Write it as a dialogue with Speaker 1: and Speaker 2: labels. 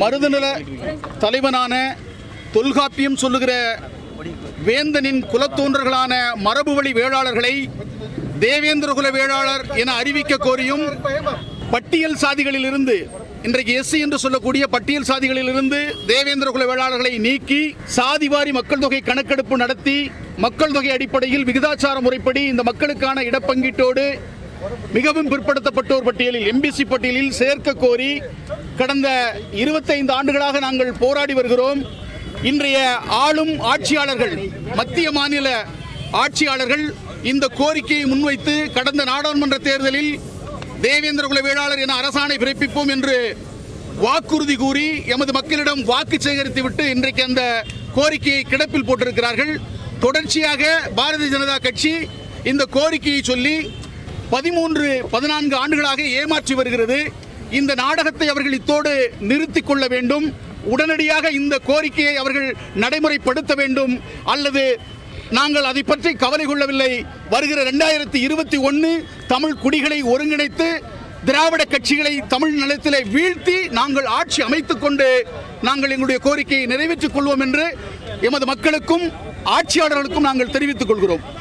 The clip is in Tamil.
Speaker 1: மருதநில தலைவனான தொல்காப்பியம் சொல்லுகிற வேந்தனின் குலத்தோன்றர்களான மரபு வழி வேளாளர்களை தேவேந்திரகுல வேளாளர் என அறிவிக்க கோரியும் பட்டியல் சாதிகளிலிருந்து இன்றைக்கு எஸ்சி என்று சொல்லக்கூடிய பட்டியல் சாதிகளிலிருந்து இருந்து தேவேந்திரகுல வேளாளர்களை நீக்கி சாதிவாரி மக்கள் தொகை கணக்கெடுப்பு நடத்தி மக்கள் தொகை அடிப்படையில் விகிதாச்சார முறைப்படி இந்த மக்களுக்கான இடப்பங்கீட்டோடு மிகவும் பிற்படுத்தப்பட்டோர் பட்டியலில் எம்பிசி பட்டியலில் சேர்க்க கோரி கடந்த இருபத்தைந்து ஆண்டுகளாக நாங்கள் போராடி வருகிறோம். இன்றைய ஆளும் ஆட்சியாளர்கள் மத்திய மாநில ஆட்சியாளர்கள் இந்த கோரிக்கையை முன்வைத்து கடந்த நாடாளுமன்ற தேர்தலில் தேவேந்திர குல வேளாளர் என அரசாணை பிறப்பிப்போம் என்று வாக்குறுதி கூறி எமது மக்களிடம் வாக்கு சேகரித்து விட்டு இன்றைக்கு அந்த கோரிக்கையை கிடப்பில் போட்டிருக்கிறார்கள். தொடர்ச்சியாக பாரதிய ஜனதா கட்சி இந்த கோரிக்கையை சொல்லி பதிமூன்று பதினான்கு ஆண்டுகளாக ஏமாற்றி வருகிறது. இந்த நாடகத்தை அவர்கள் இத்தோடு நிறுத்திக் கொள்ள வேண்டும். உடனடியாக இந்த கோரிக்கையை அவர்கள் நடைமுறைப்படுத்த வேண்டும். அல்லது நாங்கள் அதை பற்றி கவலை கொள்ளவில்லை. வருகிற ரெண்டாயிரத்தி இருபத்தி ஒன்று தமிழ் குடிகளை ஒருங்கிணைத்து திராவிட கட்சிகளை தமிழ் நிலத்திலே வீழ்த்தி நாங்கள் ஆட்சி அமைத்துக் கொண்டு நாங்கள் எங்களுடைய கோரிக்கையை நிறைவேற்றிக் கொள்வோம் என்று எமது மக்களுக்கும் ஆட்சியாளர்களுக்கும் நாங்கள் தெரிவித்துக் கொள்கிறோம்.